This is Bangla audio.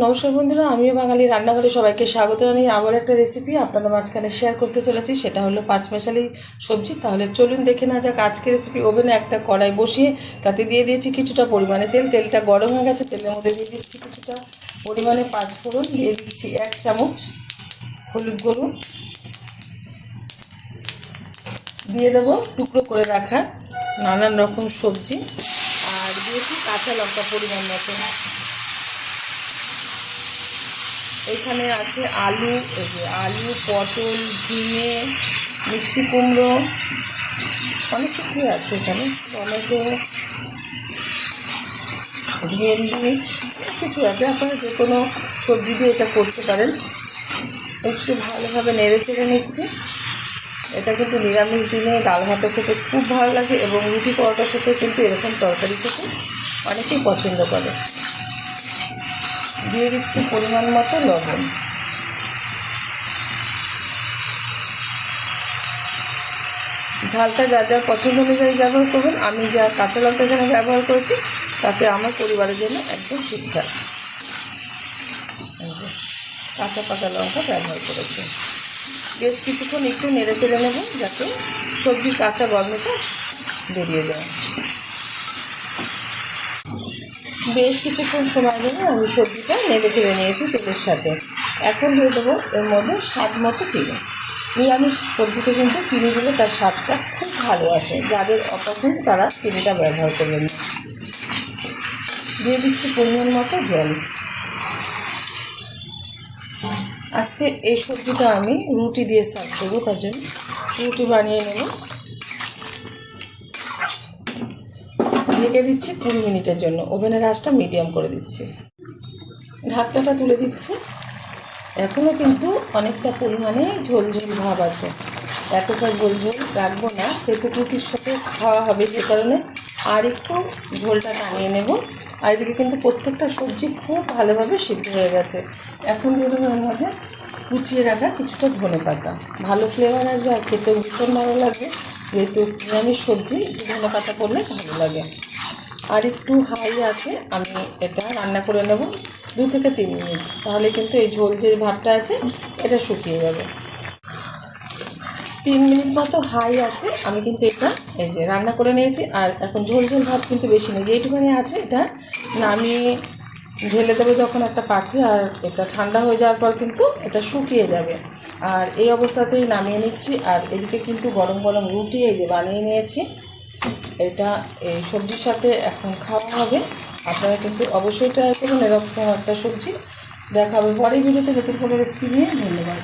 নমস্কার বন্ধুরা, আমিও বাঙালি রান্নাঘরে সবাইকে স্বাগত জানাই। আবার একটা রেসিপি আপনাদের মাঝখানে শেয়ার করতে চলেছি, সেটা হলো পাঁচমেশালি সবজি। তাহলে চলুন দেখে না যাক আজকে রেসিপি ওভেনে একটা কড়াই বসিয়ে তাতে দিয়ে দিয়েছি কিছুটা পরিমাণে তেল। তেলটা গরম হয়ে গেছে, তেলের মধ্যে দিয়ে দিচ্ছি কিছুটা পরিমাণে পাঁচ ফোড়ন, দিয়ে দিচ্ছি এক চামচ হলুদ গরু দিয়ে দেবো টুকরো করে রাখা নানান রকম সবজি। আর দিয়েছি কাঁচা লঙ্কা পরিমাণ মতো। এখানে আছে আলু আলু, পটল, ঝিঙে, মিষ্টি কুমড়ো, অনেক কিছুই আছে এখানে। টমেটো, ভেন্ডি, অনেক কিছু আছে। আপনারা যে কোনো সবজি দিয়ে এটা করতে পারেন। একটু ভালোভাবে নেড়ে চেড়ে নিচ্ছি। এটা কিন্তু নিরামিষ দিনে ডাল ভাতের খেতে খুব ভালো লাগে এবং রুটি পরোটার সাথে কিন্তু এরকম তরকারি খেতে অনেকেই পছন্দ করে। দিয়ে দিচ্ছি পরিমাণ মতো লবণ। ঝালটা যা যা পছন্দ অনুযায়ী ব্যবহার করবেন, আমি যা কাঁচা লঙ্কা এখানে ব্যবহার করেছি, তাতে আমার পরিবারের জন্য একদম ঠিকঠাক কাঁচা পাকা লঙ্কা ব্যবহার করেছি। বেশ কিছুক্ষণ একটু নেড়ে চেড়ে নেব, যাতে সবজির কাঁচা গন্ধটা বেরিয়ে যায়। বেশ কিছুক্ষণ সময় ধরে আমি সবজিটা নেড়ে চেড়ে নিয়েছি তেলের সাথে। এখন দিয়ে দেবো এর মধ্যে স্বাদ মতো চিনি। নিরামিষ সবজিতে কিন্তু চিনি দিলে তার স্বাদটা খুব ভালো আসে। যাদের অপছন্দ তারা চিনিটা ব্যবহার করবেন দিয়ে দিচ্ছি পরিমাণ মতো জল। আজকে এই সবজিটা আমি রুটি দিয়ে সার্ভ করব, তার জন্য রুটি বানিয়ে নেব। ঢেকে দিচ্ছি কুড়ি মিনিটের জন্য। ওভেনের আঁচটা মিডিয়াম করে দিচ্ছি। ঢাকনাটা তুলে দিচ্ছি। এখনও কিন্তু অনেকটা পরিমাণে ঝোল ঝোল ভাব আছে। এতটা ঝোল ঝোল রাখব না সেহেতু রুটির সাথে খাওয়া হবে যে কারণে আর একটু ঝোলটা টানিয়ে নেব। আর এদিকে কিন্তু প্রত্যেকটা সবজি খুব ভালোভাবে সিদ্ধ হয়ে গেছে। এখন দিয়ে দেবো এর মধ্যে কুচিয়ে রাখা কিছুটা ধনে পাতা। ভালো ফ্লেভার আসবে আর খেতে ভীষণ ভালো লাগবে। যেহেতু নিরামিষ সবজি, ধনে পাতা করলে ভালো লাগে। আর একটু হাই আছে, আমি এটা রান্না করে নেব দু থেকে তিন মিনিট। তাহলে কিন্তু এই ঝোল যে ভাবটা আছে, এটা শুকিয়ে যাবে। তিন মিনিট মতো হাই আছে, আমি কিন্তু এটা এই যে রান্না করে নিয়েছি। আর এখন ঝোল ঝোল ভাব কিন্তু বেশি নেই, যেইটুখানি আছে এটা নামিয়ে ঢেলে দেবো যখন একটা পাত্রে, আর এটা ঠান্ডা হয়ে যাওয়ার পর কিন্তু এটা শুকিয়ে যাবে। আর এই অবস্থাতেই নামিয়ে নিচ্ছি। আর এদিকে কিন্তু গরম গরম রুটি এই যে বানিয়ে নিয়েছি। এটা এই সবজির সাথে এখন খাওয়া হবে। আপনারা কিন্তু অবশ্যই ট্রাই করুন, এরকম একটা সবজি দেখাবে পরের ভিডিওতে নতুন কোনো রেসিপি নিয়ে। ধন্যবাদ।